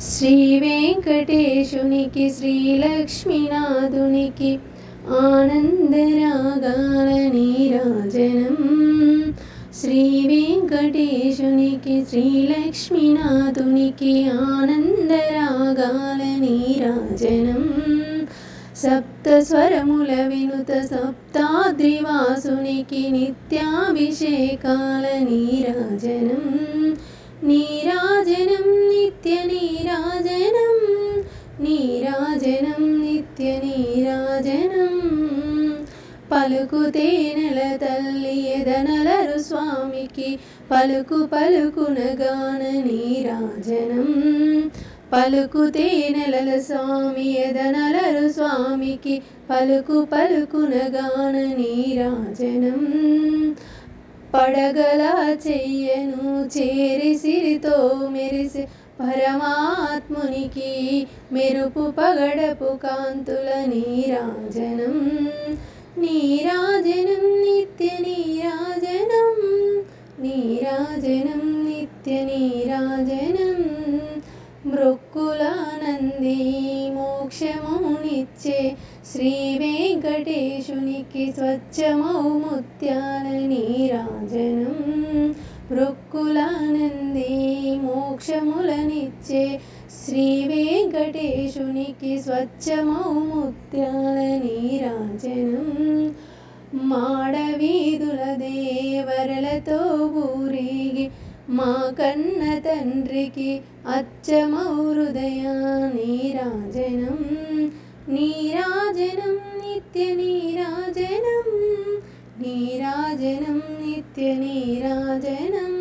శ్రీ వెంకటేశునికి శ్రీలక్ష్మీనాథునికి ఆనందరాగాల నీరాజనం. శ్రీ వెంకటేశునికి శ్రీలక్ష్మీనాథునికి ఆనందరాగాల నీరాజనం. సప్తస్వరముల వినుత సప్తాద్రివాసునికి నిత్యాభిషేకాల నీరాజనం. నీరా నీరాజనం నిత్య నీరాజనం పలుకు తేనెల తల్లి ఎదనలరు స్వామికి. పలుకు పలుకునగాన నీరాజనం. పలుకు తేనెలల స్వామి ఎదనలరు స్వామికి. పలుకు పలుకునగాన నీరాజనం. పడగల చెయ్యను చేరి సిరితో మెరిసి పరమాత్మునికి మెరుపు పగడపు కాంతుల నీరాజనం నీరాజనం నిత్య నీరాజనం నీరాజనం నిత్య నీరాజనం పొంది మోక్షమునిచ్చే శ్రీ వెంకటేశునికి స్వచ్ఛమౌ ముత్యాల నీరాజనం. మృక్కులానంది మోక్షములనిచ్చే శ్రీ వెంకటేశునికి స్వచ్ఛమౌ ముత్యాల నీరాజనం. మాడవీధుల దేవరలతో ఊరిగి మా కన్న తండ్రికి అచ్చమౌ హృదయ నీరాజనం నీరాజనం నిత్య నీరాజనం నీరాజనం నిత్య నీరాజనం